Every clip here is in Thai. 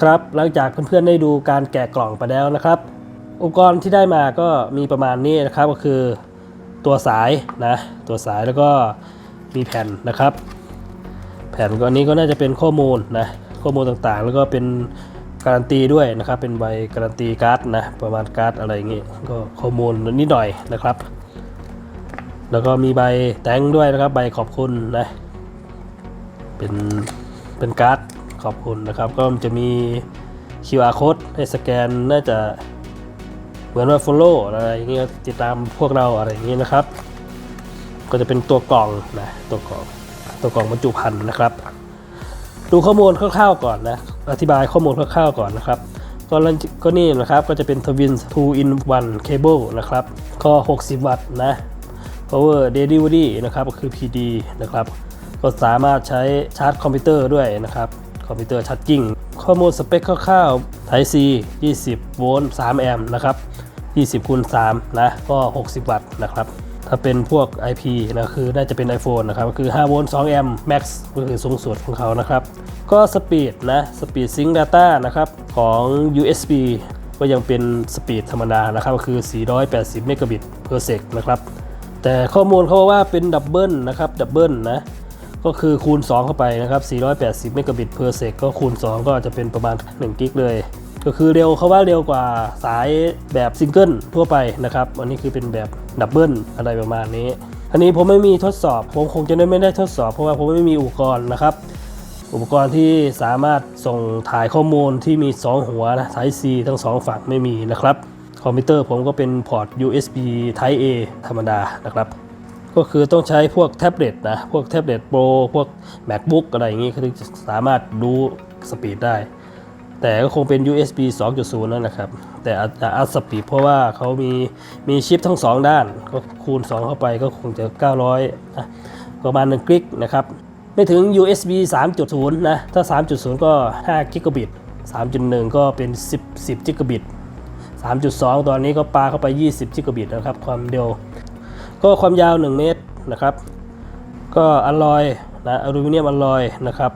ครับหลังจากเพื่อนๆได้ดูการแกะกล่องไปแล้วนะครับ อุปกรณ์ที่ได้มาก็มีประมาณนี้นะครับก็คือตัวสายนะตัวสายแล้วก็มีแผ่นนะครับ แผ่นก็อันนี้ก็น่าจะเป็นข้อมูลนะข้อมูลต่างๆ แล้วก็เป็นการันตีด้วยนะครับเป็นใบการันตีการ์ดนะประมาณการ์ดอะไรอย่างงี้ก็ข้อมูลนิดหน่อยนะครับ แล้วก็มีใบแตงด้วยนะครับใบขอบคุณนะเป็นเป็นการ์ด ขอบคุณนะครับ ก็จะมี QR code ให้สแกนน่าจะเหมือนว่า follow อะไรอย่างเงี้ยติดตามพวกเราอะไรอย่างงี้ยนะครับ ก็จะเป็นตัวกล่องนะตัวกล่องตัวกล่องบรรจุภัณฑ์นะครับ ดูข้อมูลคร่าวๆก่อนนะอธิบายข้อมูลคร่าวๆก่อนนะครับก็นก็นี่นะครับก็จะเป็น Twin 2 in 1 cable นะครับก็ 60 วัตต์นะ power delivery นะครับก็คือ PD นะครับ ก็สามารถใช้ชาร์จคอมพิวเตอร์ด้วยนะครับ คอมพิวเตอร์ชาร์จจิ้ง ข้อมูลสเปคคร่าวๆ Type C 20 โวลต์ 3 แอมป์นะครับ 20คูณ3นะ ก็ 60 วัตต์นะครับ ถ้าเป็นพวก IP นะคือน่าจะเป็น iPhone นะครับก็คือ5โวลต์ 2 แอมป์ Max ก็คือสูงสุดของเขานะครับ ก็สปีดนะ สปีดซิง k Data นะครับ ของ USB ก็ยังเป็นสปีดธรรมดานะครับก็คือ 480 เมกะบิต per sec นะครับ แต่ข้อมูลเขาว่าเป็นดับเบิลนะครับ ดับเบิลนะ ก็คือคูณ 2 เข้าไปนะครับ 480 เมกะบิต per sec ก็คูณ 2 ก็จะเป็นประมาณ1กิกเลย ก็คือเร็วเขาว่าเร็วกว่าสายแบบซิงเกิลทั่วไปนะครับ อันนี้คือเป็นแบบดับเบิลอะไรประมาณนี้อันนี้ผมไม่มีทดสอบ ผมคงจะได้ไม่ได้ทดสอบ เพราะว่าผมไม่มีอุปกรณ์นะครับ อุปกรณ์ที่สามารถส่งถ่ายข้อมูลที่มี 2 หัวนะ Type C ทั้ง 2 ฝั่งไม่มีนะครับ คอมพิวเตอร์ผมก็เป็นพอร์ต USB Type A ธรรมดานะครับ ก็คือต้องใช้พวกแท็บเล็ตนะ พวกแท็บเล็ตโปรพวก MacBook อะไรอย่างงี้เขาถึงจะสามารถดูสปีดได้ แต่ก็คงเป็น USB 2.0 นั่นนะครับ แต่อาจจะอัพสปีดเพราะว่าเขามีมีชิปทั้ง 2 ด้าน ก็คูณ 2 เข้าไปก็คงจะ 900นะประมาณ1กิกนะครับ ไม่ถึง USB 3.0 นะ ถ้า 3.0 ก็5กิกะบิต3.1 ก็เป็น 10 10กิกะบิต3.2 ตอนนี้ก็ปาเข้าไป 20กิกะบิตนะครับ ความเร็ว ก็ความยาว 1 เมตรนะครับ ก็อลลอยนะอลูมิเนียมอลลอยนะครับ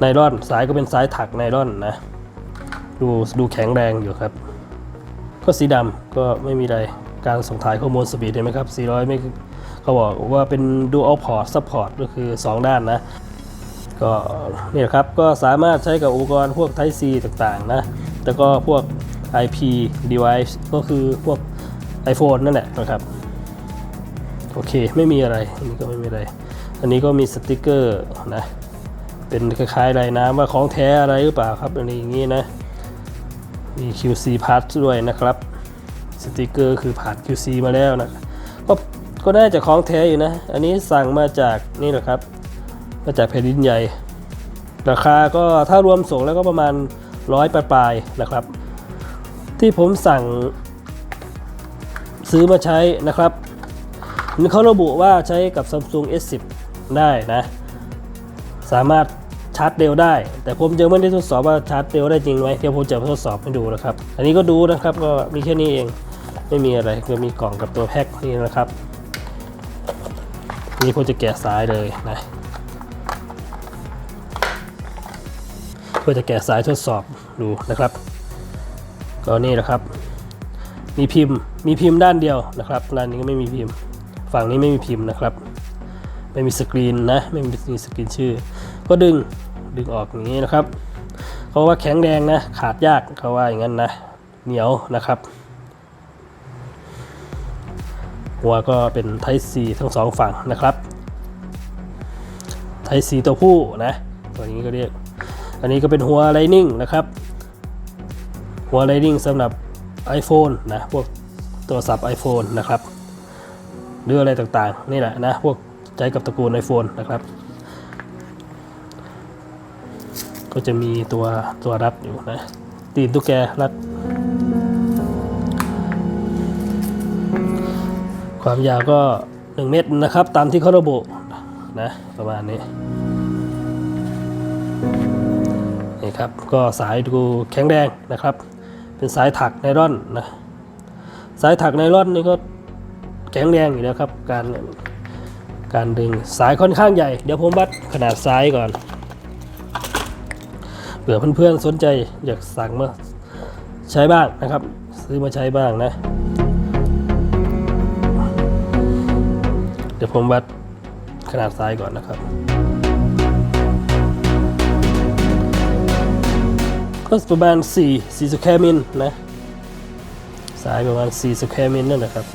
ไนลอนสายก็เป็นสายถักไนลอนนะดูดูแข็งแรงอยู่ครับ ก็สีดำก็ไม่มีอะไรการส่งถ่ายข้อมูลสปีดเห็นไหมครับ 400 ไม่เขาบอกว่าเป็น dual port support ก็คือ 2 ด้านนะ ก็นี่แหละครับก็สามารถใช้กับอุปกรณ์พวก Type C ต่างๆนะแล้วก็พวก IP device ก็คือพวก iPhone นั่นแหละนะครับ โอเคไม่มีอะไรอันนี้ก็ไม่มีอะไร อันนี้ก็มีสติกเกอร์นะเป็นคล้ายๆลายน้ำว่าของแท้อะไรหรือเปล่าครับอันนี้อย่างนี้นะมี QC part ด้วยนะครับสติกเกอร์คือผ่าน QC มาแล้วนะก็ก็น่าจะของแท้อยู่นะ อันนี้สั่งมาจากนี่แหละครับ มาจากแผ่นดินใหญ่ ราคาก็ถ้ารวมส่งแล้วก็ประมาณร้อยปลายๆนะครับ ที่ผมสั่งซื้อมาใช้นะครับ เขาระบุว่าใช้กับ Samsung S10 ได้นะ สามารถชาร์จเร็วได้ แต่ผมยังไม่ได้ทดสอบว่าชาร์จเร็วได้จริงไหมเดี๋ยวผมจะทดสอบให้ดูนะครับ อันนี้ก็ดูนะครับก็มีแค่นี้เองไม่มีอะไรก็มีกล่องกับตัวแพ็คนี่นะครับนี่ผมจะแกะสายเลยนะเพื่อจะแกะสายทดสอบดูนะครับ ก็นี่แหละครับ มีพิมพ์มีพิมพ์ด้านเดียวนะครับด้านนี้ก็ไม่มีพิมพ์ ฝั่งนี้ไม่มีพิมพ์นะครับ ไม่มีสกรีนนะ ไม่มีสกรีนชื่อ ก็ดึง ดึงออกอย่างนี้นะครับ เขาว่าแข็งแรงนะ ขาดยาก เขาว่าอย่างนั้นนะ เหนียวนะครับ หัวก็เป็นไทซีทั้งสองฝั่งนะครับ ไทซีตัวผู้นะ ตัวนี้ก็เรียก อันนี้ก็เป็นหัวไลนิ่งนะครับ หัวไลนิ่งสำหรับ iPhone นะ พวกโทรศัพท์ iPhone นะครับ หรืออะไรต่างๆ นี่แหละนะพวกใจกับตระกูล iPhone นะครับ ก็จะมีตัวตัวรัดอยู่นะ ตีนตุ๊กแกรัด ความยาวก็ 1 เมตรนะครับ ตามที่เขาระบุนะประมาณนี้นี่ครับ ก็สายดูแข็งแรงนะครับ เป็นสายถักไนลอนนะ สายถักไนลอนนี่ก็ แข็งแรงอยู่แล้วครับ การการดึงสายค่อนข้างใหญ่ เดี๋ยวผมวัดขนาดสายก่อนเผื่อเพื่อนๆสนใจอยากสั่งมาใช้บ้างนะครับ ซื้อมาใช้บ้างนะ เดี๋ยวผมวัดขนาดซ้ายก่อนนะครับ ก็ประมาณ4 4สแควร์มิลนะสายประมาณ4สแควร์มิลนั่นนะครับ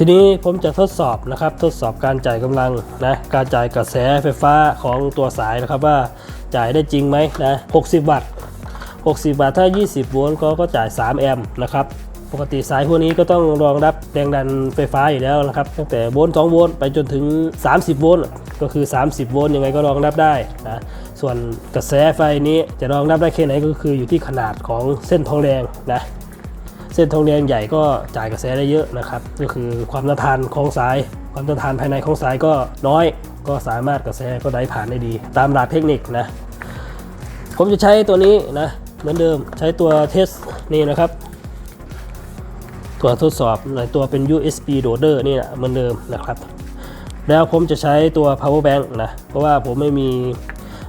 ทีนี้ผมจะทดสอบนะครับทดสอบการจ่ายกำลังนะการจ่ายกระแสไฟฟ้าของตัวสายนะครับว่าจ่ายได้จริงไหมนะ60 วัตต์ 60 วัตต์ถ้า 20 โวลต์ก็ก็จ่าย 3 แอมป์นะครับปกติสายพวกนี้ก็ต้องรองรับแรงดันไฟฟ้าอยู่แล้วนะครับตั้งแต่โวลต์2โวลต์ไปจนถึง 30 โวลต์ก็คือ 30 โวลต์ยังไงก็รองรับได้นะส่วนกระแสไฟนี้จะรองรับได้แค่ไหนก็คืออยู่ที่ขนาดของเส้นทองแดงนะ ส้นทองแดงใหญ่ก็จ่ายกระแสได้เยอะนะครับ ก็คือความต้านทานของสาย ความต้านทานภายในของสายก็น้อย ก็สามารถกระแสก็ได้ผ่านได้ดี ตามหลักเทคนิคนะ ผมจะใช้ตัวนี้นะเหมือนเดิมใช้ตัวเทสนี่นะครับ ตัวทดสอบในตัวเป็น USB loader นี่นะเหมือนเดิมนะครับ แล้วผมจะใช้ตัว power bank นะเพราะว่าผมไม่มี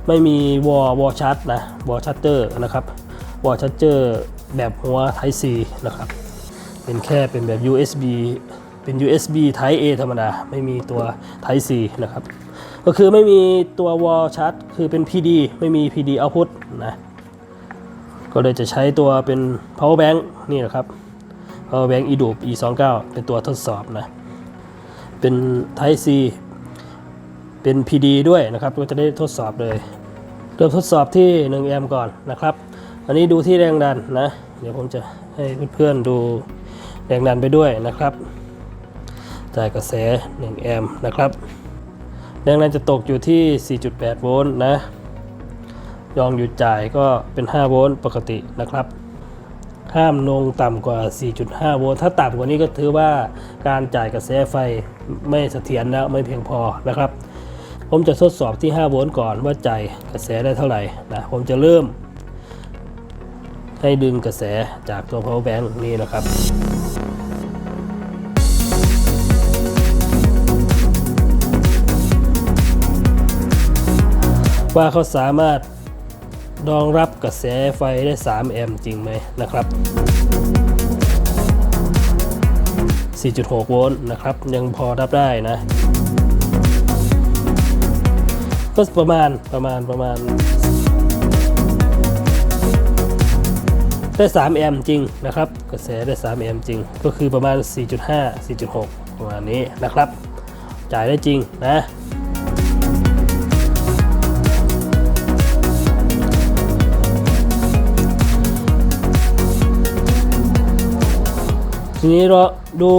ไม่มีวอลวอลชาร์จนะวอลชาร์เจอร์นะครับวอลชาร์เจอร์ แบบหัว Type C นะครับ เป็นแค่เป็นแบบ USB เป็น USB Type A ธรรมดา ไม่มีตัว Type C นะครับ ก็คือไม่มีตัววอลชาร์จคือเป็น PD ไม่มี PD output นะ ก็เลยจะใช้ตัวเป็น power bank นี่นะครับ power bank eDoop E29 เป็นตัวทดสอบนะ เป็น Type C เป็น PD ด้วยนะครับ ก็จะได้ทดสอบเลย เริ่มทดสอบที่ 1 แอมป์ก่อนนะครับ อันนี้ดูที่แรงดันนะ เดี๋ยวผมจะให้เพื่อนๆดูแรงดันไปด้วยนะครับ จ่ายกระแส 1 แอมป์นะครับ แรงดันจะตกอยู่ที่ 4.8 โวลต์นะ ยองหยุดจ่ายก็เป็น 5 โวลต์ปกตินะครับ ห้ามลงต่ำกว่า 4.5 โวลต์ ถ้าต่ำกว่านี้ก็ถือว่าการจ่ายกระแสไฟไม่เสถียรแล้วไม่เพียงพอนะครับ ผมจะทดสอบที่ 5 โวลต์ก่อนว่าจ่ายกระแสได้เท่าไหร่นะ ผมจะเริ่ม ให้ดึงกระแสจากตัว power bank นี่นะครับว่าเขาสามารถรองรับกระแสไฟได้ 3 แอมป์จริงไหมนะครับ 4.6 โวลต์นะครับ ยังพอรับได้นะ ก็ประมาณประมาณประมาณ ได้ 3 แอมป์จริงนะครับ กระแสได้ 3 แอมป์จริง ก็คือประมาณ 4.5 4.6 ประมาณนี้นะครับ จ่ายได้จริงนะทีนี้เราดู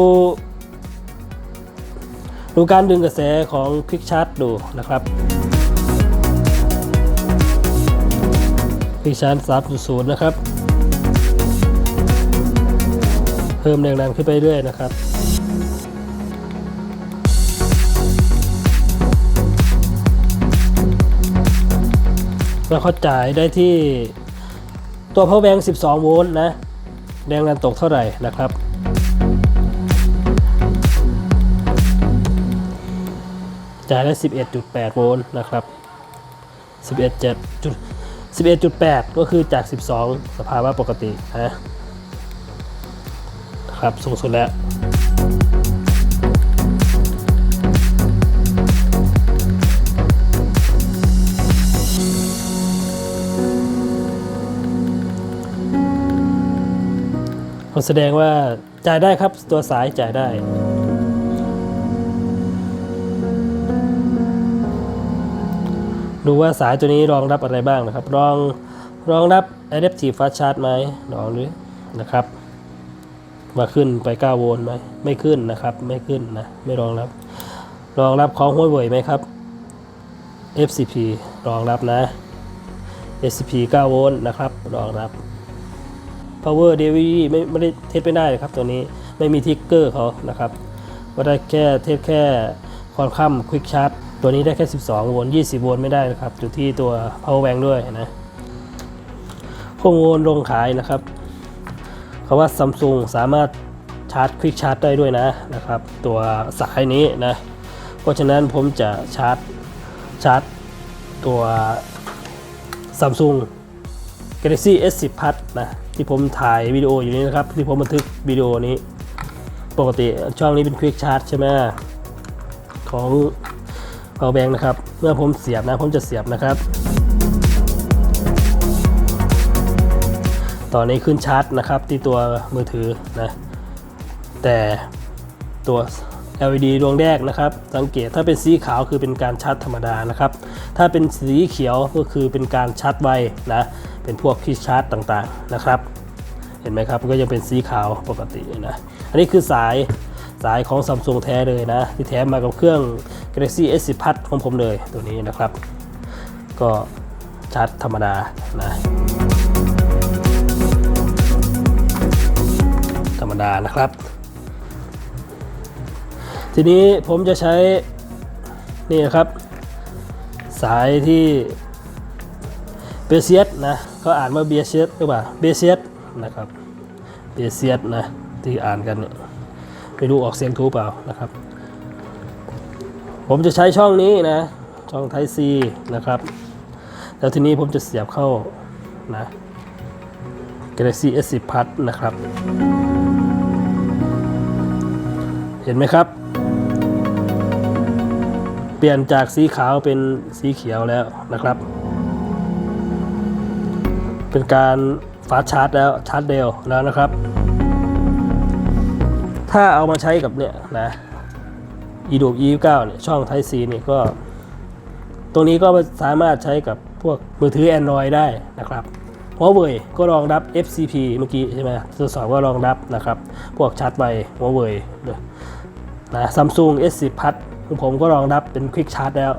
ดูการดึงกระแสของ Quick Charge ดูนะครับ Quick Charge 3.0นะครับ เพิ่มแรงดันขึ้นไปเรื่อยนะครับแล้วเขาจ่ายได้ที่ตัว power bank 12 โวลต์นะ แรงดันตกเท่าไหร่นะครับ จ่ายได้ 11.8 โวลต์นะครับ 11.7จุด11.8 ก็คือจาก 12 สภาวะปกตินะ ครับ สูงสุดแล้วก็แสดงว่าจ่ายได้ครับตัวสายจ่ายได้ดูว่าสายตัวนี้รองรับอะไรบ้างนะครับ รองรองรับ Adaptive Fast Charge ไหมลองดูนะครับ ว่าขึ้นไป 9 โวลต์ไหมไม่ขึ้นนะครับ ไม่ขึ้นนะ ไม่รองรับ รองรับของห้วยเว่ยไหมครับ FCP รองรับนะ SCP 9 โวลต์นะครับ รองรับ power delivery ไม่ไม่ได้เทสไม่ได้ครับตัวนี้ไม่มีทิกเกอร์เขานะครับ ก็ได้แค่เทสแค่ความค่ำ quick charge ตัวนี้ได้แค่ 12 โวลต์20 โวลต์ไม่ได้นะครับอยู่ที่ตัว power bank ด้วยนะข้อมูลต์ลงขายนะครับ เขาว่า Samsung สามารถชาร์จ quick charge ได้ด้วยนะนะครับ ตัวสายนี้นะเพราะฉะนั้นผมจะชาร์จชาร์จตัว Samsung Galaxy S10 Plus นะที่ผมถ่ายวิดีโออยู่นี้นะครับ ที่ผมบันทึกวิดีโอนี้ ปกติช่องนี้เป็น Quick Charge ใช่ไหมของ power bank นะครับ เมื่อผมเสียบนะ ผมจะเสียบนะครับ ตอนนี้ขึ้นชาร์จนะครับที่ตัวมือถือนะแต่ตัว LED ดวงแรกนะครับ สังเกตถ้าเป็นสีขาวคือเป็นการชาร์จธรรมดานะครับ ถ้าเป็นสีเขียวก็คือเป็นการชาร์จไวนะเป็นพวกที่ชาร์จต่างๆนะครับ เห็นไหมครับก็ยังเป็นสีขาวปกตินะอันนี้คือสายสายของ Samsung แท้เลยนะ ที่แถมมากับเครื่อง Galaxy S10 Plus ของผมเลยตัวนี้นะครับ ก็ชาร์จธรรมดานะ ดานะครับ ทีนี้ผมจะใช้นี่นะครับ สายที่เบเซียสนะเขาอ่านว่าเบเซียสหรือเปล่าเบเซียสนะครับเบเซียสนะที่อ่านกันเนี่ยไม่รู้ออกเสียงถูกเปล่านะครับ ผมจะใช้ช่องนี้นะช่อง Type C นะครับ แล้วทีนี้ผมจะเสียบเข้านะ Galaxy S10 Plus นะครับ ห็นไหมครับ เปลี่ยนจากสีขาวเป็นสีเขียวแล้วนะครับ เป็นการฟาสชาร์จแล้วชาร์จเร็วแล้วนะครับ ถ้าเอามาใช้กับเนี่ยนะ e d o 29เนี่ยช่อง Type C นี่ก็ ตรงนี้ก็สามารถใช้กับพวกมือถือ Android ได้นะครับ Huawei ก็รองรับ FCP เมื่อกี้ใช่ไหมทดสอบก็รองรับนะครับ พวกชาร์จไว Huawei ด้วย นะซัมซุง S10 Plus ของผมก็รองรับเป็น Quick Charge แล้ว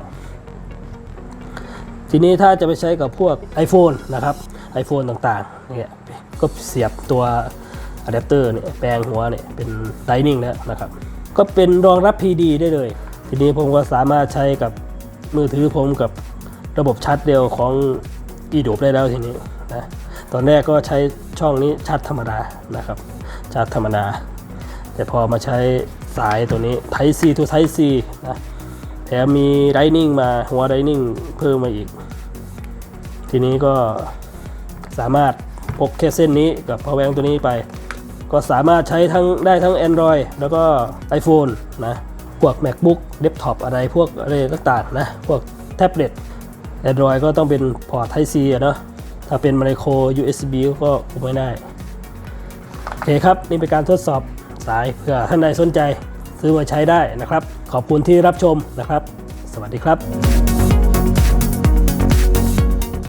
ทีนี้ถ้าจะไปใช้กับพวก iPhone นะครับ iPhone ต่างๆเนี่ยก็เสียบตัวอะแดปเตอร์เนี่ยแปลงหัวเนี่ยเป็น Lightning แล้วนะครับ ก็เป็นรองรับ PD ได้เลย ทีนี้ผมก็สามารถใช้กับมือถือผมกับระบบชาร์จเร็วของ e d o ได้แล้วทีนี้นะตอนแรกก็ใช้ช่องนี้ชาร์จธรรมดานะครับชาร์จธรรมดา แต่พอมาใช้ สายตัวนี้ Type C to Type C นะแถมมี Lightning มาหัว Lightning เพิ่มมาอีก ทีนี้ก็สามารถพกแค่เส้นนี้กับ power bank ตัวนี้ไป ก็สามารถใช้ทั้งได้ทั้ง Android แล้วก็ iPhone นะพวก MacBook Desktop อะไรพวกอะไรต่างๆนะ พวกแท็บเล็ต Android ก็ต้องเป็นพอร์ต Type C อะเนาะถ้าเป็น micro USB ก็คงไม่ได้ โอเคครับ นี่เป็นการทดสอบ สายเพื่อท่านใดสนใจซื้อมาใช้ได้นะครับ ขอบคุณที่รับชมนะครับ สวัสดีครับ